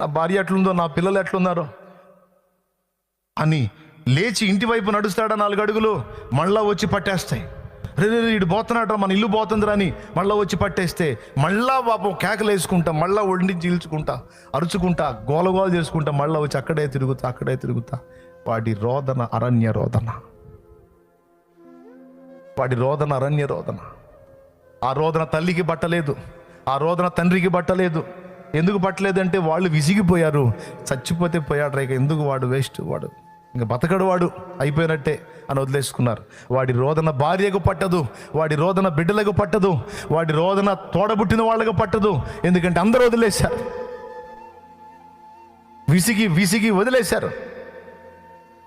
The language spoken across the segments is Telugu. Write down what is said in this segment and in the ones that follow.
నా భార్య ఎట్లుందో నా పిల్లలు ఎట్లున్నారో? అని లేచి ఇంటి వైపు నడుస్తాడా నాలుగు అడుగులు మళ్ళా వచ్చి పట్టేస్తాయి. రే రే, రే, ఇటు పోతున్నాడు మన ఇల్లు పోతుందిరా అని మళ్ళీ వచ్చి పట్టేస్తే మళ్ళా పాపం కేకలు వేసుకుంటా మళ్ళా ఒండి చీల్చుకుంటా అరుచుకుంటా గోలగోల చేసుకుంటా మళ్ళీ వచ్చి అక్కడే తిరుగుతా అక్కడే తిరుగుతా. వాడి రోదన అరణ్య రోదన. వాడి రోదన అరణ్య రోదన. ఆ రోదన తల్లికి బట్టలేదు. ఆ రోదన తండ్రికి బట్టలేదు. ఎందుకు పట్టలేదంటే వాళ్ళు విసిగిపోయారు. చచ్చిపోతే పోయాడు రేక ఎందుకు వాడు వేస్ట్ వాడు ఇంకా బతకడు వాడు. అయిపోయినట్టే అని వదిలేసుకున్నారు. వాడి రోదన భార్యకు పట్టదు. వాడి రోదన బిడ్డలకు పట్టదు. వాడి రోదన తోడబుట్టిన వాళ్ళకు పట్టదు. ఎందుకంటే అందరూ వదిలేశారు. విసిగి విసిగి వదిలేశారు.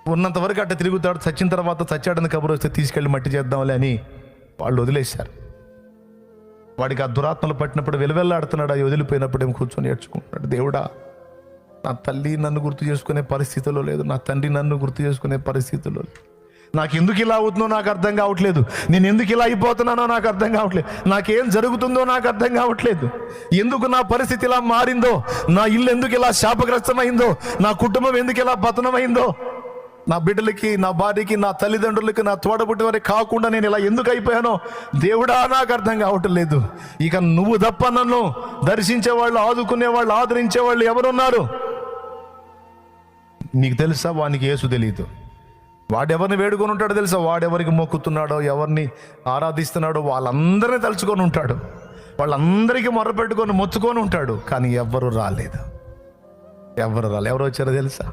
ఉన్నంత వరకు అట్ట తిరుగుతాడు. చచ్చిన తర్వాత చచ్చాడని కబురు వస్తే తీసుకెళ్ళి మట్టి చేద్దాంలే అని వాళ్ళు వదిలేశారు. వాడికి ఆ దురాత్మలు పట్టినప్పుడు వెలువెల్లాడుతున్నాడు అవి వదిలిపోయినప్పుడు ఏమి కూర్చొని ఏడ్చుకుంటున్నాడు దేవుడా నా తల్లి నన్ను గుర్తు చేసుకునే పరిస్థితిలో లేదు. నా తండ్రి నన్ను గుర్తు చేసుకునే పరిస్థితిలో లేదు. నాకు ఎందుకు ఇలా అవుతుందో నాకు అర్థం కావట్లేదు. నేను ఎందుకు ఇలా అయిపోతున్నానో నాకు అర్థం కావట్లేదు. నాకేం జరుగుతుందో నాకు అర్థం కావట్లేదు. ఎందుకు నా పరిస్థితి ఇలా మారిందో? నా ఇల్లు ఎందుకు ఇలా శాపగ్రస్తమైందో? నా కుటుంబం ఎందుకు ఇలా పతనమైందో? నా బిడ్డలకి నా భార్యకి నా తల్లిదండ్రులకి నా తోడబుట్టి వారికి కాకుండా నేను ఇలా ఎందుకు అయిపోయానో దేవుడా నాకు అర్థం కావటం లేదు. ఇక నువ్వు తప్ప నన్ను దర్శించే వాళ్ళు ఆదుకునే వాళ్ళు ఆదరించే వాళ్ళు ఎవరున్నారు? నీకు తెలుసా వానికి యేసు తెలియదు వాడెవరిని వేడుకొని ఉంటాడో తెలుసా? వాడెవరికి మొక్కుతున్నాడో ఎవరిని ఆరాధిస్తున్నాడో వాళ్ళందరినీ తలుచుకొని ఉంటాడు. వాళ్ళందరికీ మొరపెట్టుకొని మొత్తుకొని ఉంటాడు కానీ ఎవ్వరు రాలేదు. ఎవరు రాలేదు ఎవరు వచ్చారో తెలుసా?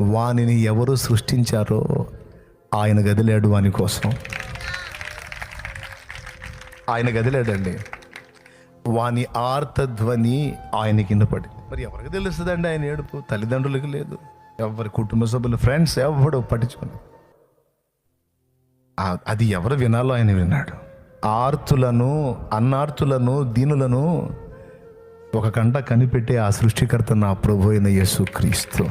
వానిని ఎవరు సృష్టించారో ఆయన గదిలాడు వాని కోసం. ఆయన గదిలేడండి. వాని ఆర్తధ్వని ఆయన కింద పడి. మరి ఎవరికి తెలుస్తుందండి ఆయన ఏడుపు? తల్లిదండ్రులకి లేదు. ఎవరి కుటుంబ సభ్యులు ఫ్రెండ్స్ ఎవడు పట్టించుకుని. అది ఎవరు వినాలో ఆయన విన్నాడు. ఆర్తులను అన్నార్తులను దీనులను ఒక కంట కనిపెట్టే ఆ సృష్టికర్త నా ప్రభు అయిన యేసు క్రీస్తు